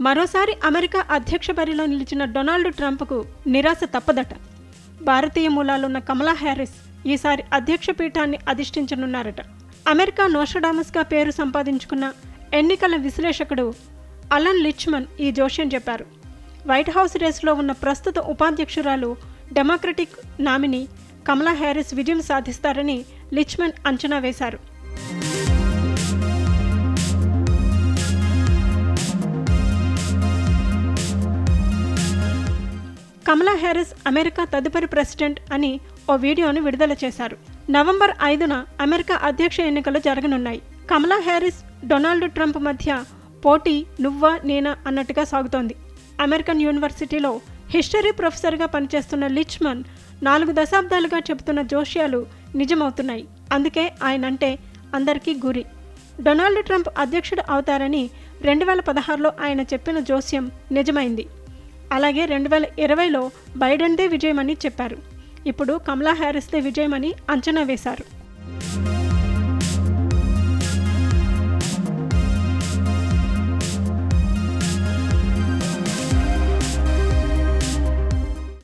మరోసారి అమెరికా అధ్యక్ష బరిలో నిలిచిన డొనాల్డ్ ట్రంప్కు నిరాశ తప్పదట. భారతీయ మూలాలున్న కమలా హ్యారిస్ ఈసారి అధ్యక్ష పీఠాన్ని అధిష్ఠించనున్నారట. అమెరికా నోస్టడామస్గా పేరు సంపాదించుకున్న ఎన్నికల విశ్లేషకుడు అలన్ లిచ్మన్ ఈ జోష్యం చెప్పారు. వైట్ హౌస్ రేసులో ఉన్న ప్రస్తుత ఉపాధ్యక్షురాలు డెమోక్రటిక్ నామిని కమలా హ్యారిస్ విజయం సాధిస్తారని లిచ్మన్ అంచనా వేశారు. కమలా హ్యారిస్ అమెరికా తదుపరి ప్రెసిడెంట్ అని ఓ వీడియోను విడుదల చేశారు. నవంబర్ ఐదున అమెరికా అధ్యక్ష ఎన్నికలు జరగనున్నాయి. కమలా హ్యారిస్ డొనాల్డ్ ట్రంప్ మధ్య పోటీ నువ్వా నేనా అన్నట్టుగా సాగుతోంది. అమెరికన్ యూనివర్సిటీలో హిస్టరీ ప్రొఫెసర్గా పనిచేస్తున్న లిచ్మన్ నాలుగు దశాబ్దాలుగా చెబుతున్న జోష్యాలు నిజమవుతున్నాయి. అందుకే ఆయన అంటే అందరికీ గురి. డొనాల్డ్ ట్రంప్ అధ్యక్షుడు అవుతారని రెండు వేల పదహారులో ఆయన చెప్పిన జోస్యం నిజమైంది. అలాగే రెండు వేల ఇరవైలో బైడెన్దే విజయమని చెప్పారు. ఇప్పుడు కమలా హ్యారిస్దే విజయమని అంచనా వేశారు.